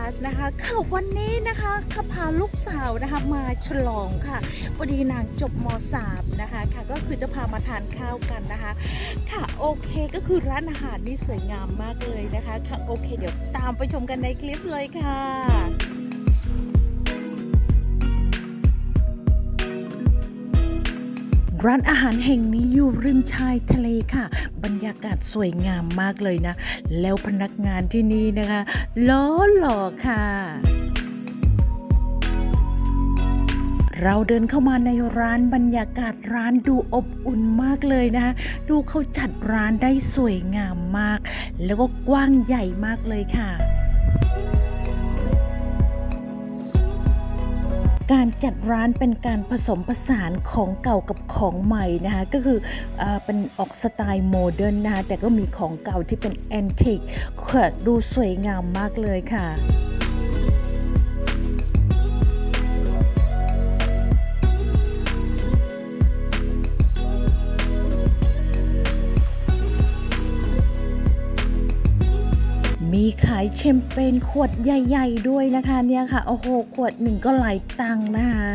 รัสนะคะค่ะวันนี้นะคะข้าพาลูกสาวนะคะมาฉลองค่ะพอดีนางจบม .3 นะคะค่ะก็คือจะพามาทานข้าวกันนะคะ ค่ะโอเคก็คือร้านอาหารนี่สวยงามมากเลยนะคะค่ะโอเค เดี๋ยวตามไปชมกันในคลิปเลยค่ะ ร้านอาหารแห่งนี้อยู่ริมชายทะเลค่ะ บรรยากาศสวยงามมากเลยนะ แล้วพนักงานที่นี่นะคะล้อหล่อค่ะเราเดินเข้ามาในร้านบรรยากาศร้านดูอบอุ่นมากเลยนะคะดูเขาจัดร้านได้สวยงามมาก แล้วก็กว้างใหญ่มากเลยค่ะ การจัดร้านเป็นการผสมผสานของเก่ากับของใหม่นะคะก็คืออเป็นออกสไตล์โมเดิร์นนะคะแต่ก็มีของเก่าที่เป็นแอนติกเขิดดูสวยงามมากเลยค่ะายแชมเปญขวดใหญ่ๆด้วยนะคะเนี่ยค่ะ โอ้โห ขวดหนึ่งก็หลายตังค์นะคะ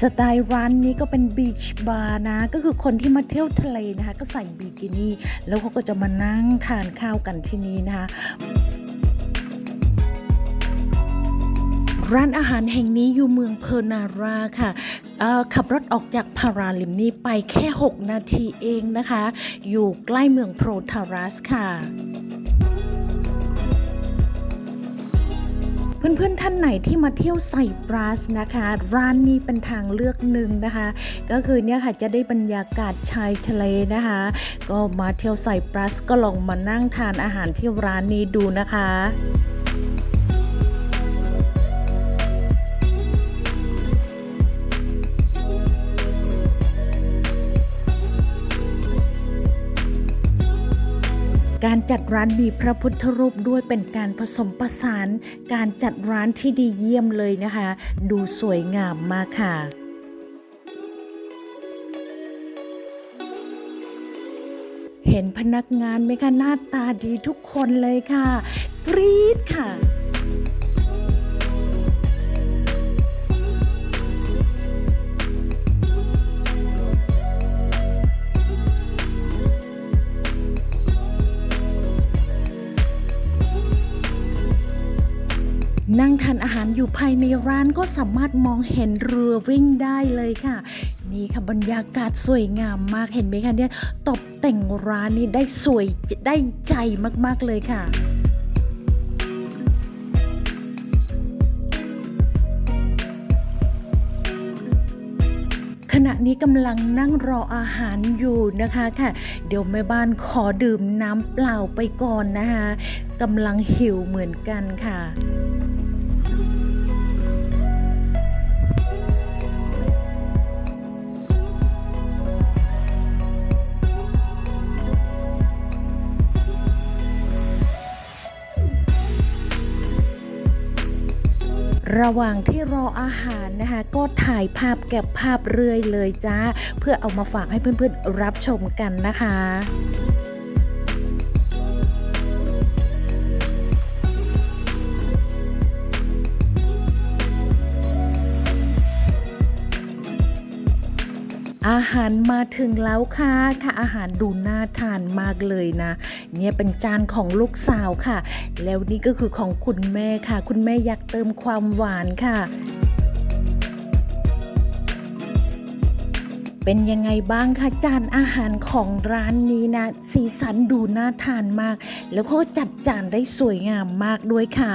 สไตล์ร้านนี้ก็เป็นบีชบาร์นะ ก็คือคนที่มาเที่ยวทะเลนะคะ ก็ใส่บิกินี่ แล้วเขาก็จะมานั่งทานข้าวกันที่นี่นะคะร้านอาหารแห่งนี้อยู่เมืองเพอร์นาราค่ะ ขับรถออกจากพาราลิมนีไปแค่ 6 นาทีเองนะคะ อยู่ใกล้เมืองโพรทารัสค่ะเพื่อนๆ ท่านไหนที่มาเที่ยวไซปรัสนะคะ ร้านนี้เป็นทางเลือกหนึ่งนะคะ ก็คือเนี่ยค่ะจะได้บรรยากาศชายทะเลนะคะ ก็มาเที่ยวไซปรัสก็ลองมานั่งทานอาหารที่ร้านนี้ดูนะคะ การจัดร้านมีพระพุทธรูปด้วยเป็นการผสมผสาน การจัดร้านที่ดีเยี่ยมเลยนะคะ ดูสวยงามมากค่ะเห็นพนักงานไหมคะหน้าตาดีทุกคนเลยค่ะ กรี๊ดค่ะ นั่งทานอาหารอยู่ภายในร้านก็สามารถมองเห็นเรือวิ่งได้เลยค่ะ นี่ค่ะบรรยากาศสวยงามมากเห็นไหมคะเนี่ยตกแต่งร้านนี้ได้สวยได้ใจมากๆเลยค่ะขณะนี้กำลังนั่งรออาหารอยู่นะคะค่ะ เดี๋ยวแม่บ้านขอดื่มน้ำเปล่าไปก่อนนะคะกำลังหิวเหมือนกันค่ะ ระหว่างที่รออาหารนะคะ ก็ถ่ายภาพเก็บภาพเรื่อยเลยจ้า เพื่อเอามาฝากให้เพื่อนๆรับชมกันนะคะ อาหารมาถึงแล้วค่ะค่ะ อาหารดูน่าทานมากเลยนะ เนี่ยเป็นจานของลูกสาวค่ะ แล้วนี่ก็คือของคุณแม่ค่ะ คุณแม่อยากเติมความหวานค่ะเป็นยังไงบ้างคะจานอาหารของร้านนี้นะ สีสันดูน่าทานมาก แล้วก็จัดจานได้สวยงามมากด้วยค่ะ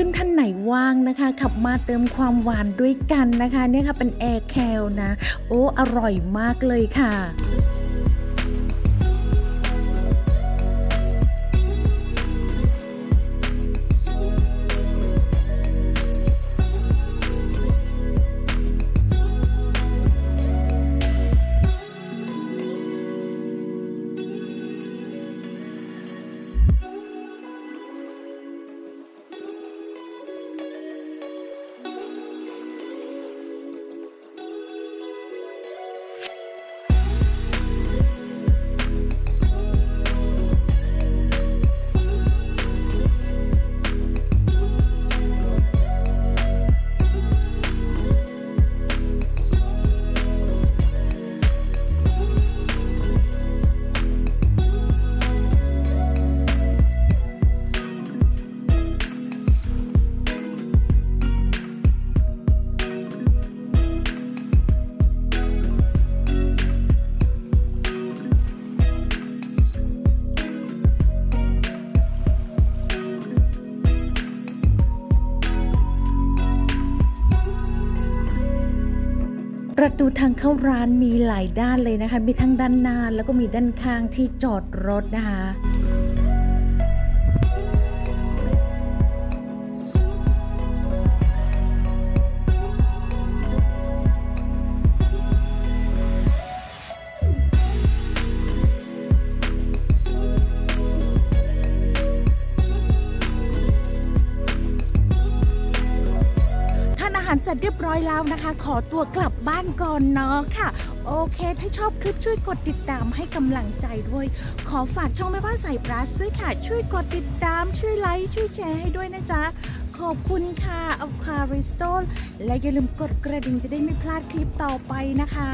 พื่อนๆท่านไหนว่างนะคะ ขับมาเติมความหวานด้วยกันนะคะ เนี่ยค่ะเป็นแอร์แคลนะ โอ้ อร่อยมากเลยค่ะ ประตูทางเข้าร้านมีหลายด้านเลยนะคะ มีทั้งด้านหน้าแล้วก็มีด้านข้างที่จอดรถนะคะ สร็จเรียบร้อยแล้วนะคะ ขอตัวกลับบ้านก่อนเนาะค่ะ โอเค ถ้าชอบคลิปช่วยกดติดตามให้กำลังใจด้วย ขอฝากช่องแม่บ้านใส่ปลาสด้วยค่ะ ช่วยกดติดตามช่วยไลค์ช่วยแชร์ให้ด้วยนะจ๊ะขอบคุณค่ะเอาคาริสโตและอย่าลืมกดกระดิ่งจะได้ไม่พลาดคลิปต่อไปนะคะ